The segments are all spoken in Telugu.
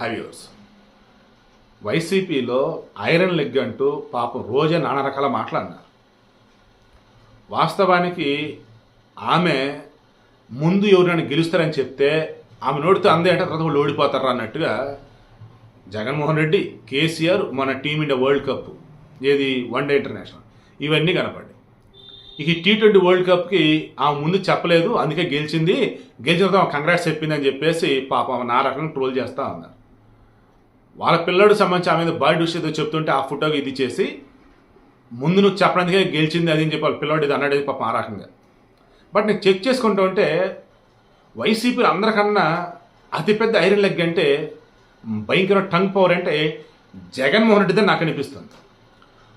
హైవ్యూర్స్ వైసీపీలో ఐరన్ లెగ్ అంటూ పాపం రోజే నానా రకాల మాట్లాడినారు వాస్తవానికి ఆమె ముందు ఎవరైనా గెలుస్తారని చెప్తే ఆమె నోడితే అందే అంటే తర్వాత వాళ్ళు ఓడిపోతారు అన్నట్టుగా జగన్మోహన్ రెడ్డి కేసీఆర్ మన టీమిండియా వరల్డ్ కప్ ఏది వన్ డే ఇంటర్నేషనల్ ఇవన్నీ కనపడ్డాయి. ఇక టీ ట్వంటీ వరల్డ్ కప్కి ఆమె ముందు చెప్పలేదు అందుకే గెలిచింది. గెలిచిన తర్వాత కంగ్రాట్స్ చెప్పిందని చెప్పేసి పాపం ఆమె నా రకంగా ట్రోల్ చేస్తూ ఉన్నారు. వాళ్ళ పిల్లడు సంబంధించి ఆమె మీద బాడీ డిష్ ఏదో చెప్తుంటే ఆ ఫోటోకి ఇది చేసి ముందు నువ్వు చెప్పడానికే గెలిచింది అది అని చెప్పాలి వాళ్ళ పిల్లడు ఇది అన్నాడు పాప ఆ రకంగా. బట్ నేను చెక్ చేసుకుంటూ ఉంటే వైసీపీ అందరికన్నా అతిపెద్ద ఐరన్ లెగ్ అంటే భయంకర టంగ్ పవర్ అంటే జగన్మోహన్ రెడ్డిదే నాకు అనిపిస్తుంది.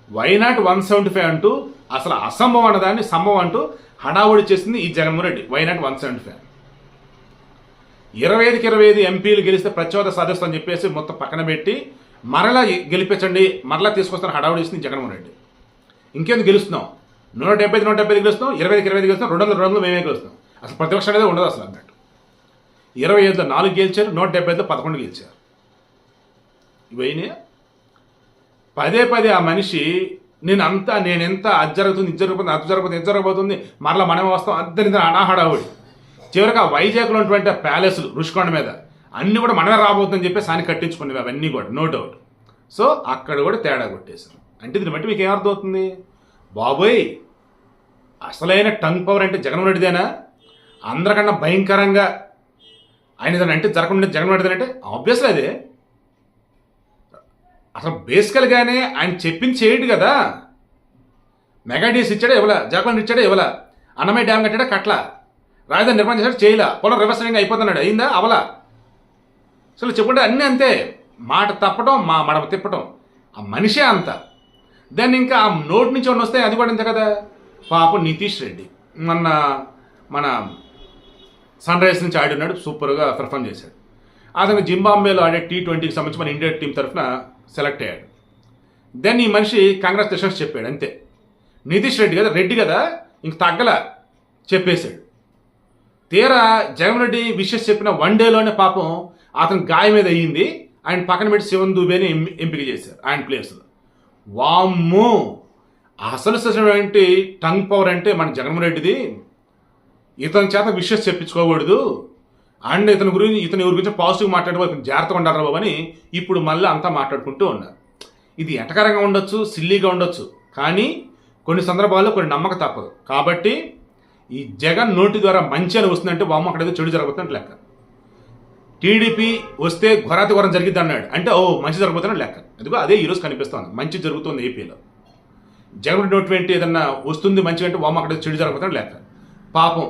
వైనాట్ వన్ సెవెంటీ ఫైవ్ అంటూ అసలు అసంభవం అన్నదాన్ని సంభవం అంటూ హడావుడి చేసింది ఈ Jaganmohan Reddy. Why not one seventy five ఇరవై ఐదుకి ఇరవై ఐదు ఎంపీలు గెలిస్తే ప్రచోద సాధిస్తామని చెప్పేసి మొత్తం పక్కన పెట్టి మరలా గెలిపించండి మరలా తీసుకొస్తాను హడావుడి ఇస్తుంది జగన్మోహన్ రెడ్డి. ఇంకేందుకు గెలుస్తున్నాం? నూట డెబ్బై ఐదు నూట డెబ్బై ఐదు గెలుస్తున్నాం ఇరవై ఐదుకి ఇరవై ఐదు గెలుస్తున్నాం రెండు వందల రెండు వందలు మేమే గెలుస్తాం అసలు ప్రతిపక్షం అనేది ఉండదు అసలు అన్నట్టు. ఇరవై ఐదులో నాలుగు గెలిచారు నూట డెబ్బై ఐదులో పదకొండు గెలిచారు. ఇవన్నీ పదే పదే ఆ మనిషి నేను అంతా నేను ఎంత అది జరుగుతుంది ఇది జరగబోతుంది అది జరగబోతుంది ఇది జరగబోతుంది మరలా మనమే వస్తాం అందరి అనాహడావుడి. చివరికి ఆ వైజాగ్లో ఉన్నటువంటి ప్యాలెస్లు రుషికొండ మీద. అన్నీ కూడా మనమే రాబోతుందని చెప్పేసి ఆయన కట్టించుకునేవి అవన్నీ కూడా నో డౌట్ సో అక్కడ కూడా తేడా కొట్టేశారు. అంటే దీన్ని బట్టి మీకు ఏమర్థం అవుతుంది బాబోయ్! అసలైన టంగ్ పవర్ అంటే జగన్మోహన్ రెడ్డిదేనా అందరికన్నా భయంకరంగా ఆయన అంటే జరగకుండా జగన్మోహన్ రెడ్డి అంటే ఆబ్వియస్లీ అదే. అసలు బేసికల్గానే ఆయన చెప్పింది చేయడు కదా. మెగా డీస్ ఇచ్చాడా ఇవ్వలా? జగన్ ఇచ్చాడా ఇవ్వలా? అన్నమయ్య డ్యామ్ కట్టాడా? కట్లా రాజధాని నిర్మాణం చేశాడు చేయలే. పొలం రివర్సలింగ్ అయిపోతున్నాడు. అయిందా? అవలా? అసలు చెప్పుకుంటే అన్నీ అంతే. మాట తప్పడం మా మడమ తిప్పడం ఆ మనిషే అంత. దాన్ని ఇంకా ఆ నోటి నుంచి ఉన్న వస్తే అది కూడా ఇంత కదా? పాపం నితీష్ రెడ్డి. మొన్న మన సన్ రైజర్స్ నుంచి ఆడినాడు సూపర్గా పెర్ఫామ్ చేశాడు. అతను జింబాంబేలో ఆడే టీ ట్వంటీకి సంబంధించి మన ఇండియా టీం తరఫున సెలెక్ట్ అయ్యాడు. దెన్ ఈ మనిషి కాంగ్రెస్ కంగ్రాచులేషన్స్ చెప్పాడు అంతే. నితీష్ రెడ్డి కదా రెడ్డి కదా ఇంక తగ్గల చెప్పేశాడు. తీరా జగన్ రెడ్డి విషెస్ చెప్పిన వన్ డేలోనే పాపం అతను గాయం మీద అయ్యింది. ఆయన పక్కన పెట్టి శివన్ దుబేని ఎం- ఎంపిక చేశారు ఆయన ప్లేస్లో వామ్మో! అసలు అసలు టంగ్ పవర్ అంటే మన జగన్మోహన్ రెడ్డిది. ఇతని చేత విషెస్ చెప్పించుకోకూడదు. అండ్ ఇతని గురించి ఇతని గురించి పాజిటివ్ మాట్లాడే ఇతను జాగ్రత్తగా ఉండాలి బాబు అని ఇప్పుడు మళ్ళీ అంతా మాట్లాడుకుంటూ ఉన్నారు. ఇది ఎటకరంగా ఉండొచ్చు సిల్లీగా ఉండొచ్చు. కానీ కొన్ని సందర్భాల్లో కొన్ని నమ్మక తప్పదు. కాబట్టి ఈ జగన్ నోటి ద్వారా మంచి అని వస్తుందంటే వామ్మ అక్కడేదో చెడు జరగబోతున్నట్టు లెక్క. టీడీపీ వస్తే ఘోరాతి ఘోరం జరిగింది అన్నాడు. అంటే ఓ మంచి జరుగుతుందని లెక్క. అదిగో అదే ఈరోజు కనిపిస్తోంది మంచి జరుగుతుంది ఏపీలో. జగన్ నోట్ వెంట ఏదన్నా వస్తుంది మంచి అంటే వామ్మ అక్కడ చెడు జరుగుతుందని లెక్క. పాపం.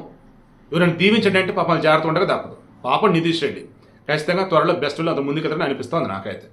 ఎవరైనా దీవించండి అంటే పాపం జాగ్రత్త ఉండగా తప్పదు పాపం నితీష్ రెడ్డి. ఖచ్చితంగా త్వరలో బెస్ట్లో అంత ముందుకెళ్ళని అనిపిస్తోంది నాకైతే.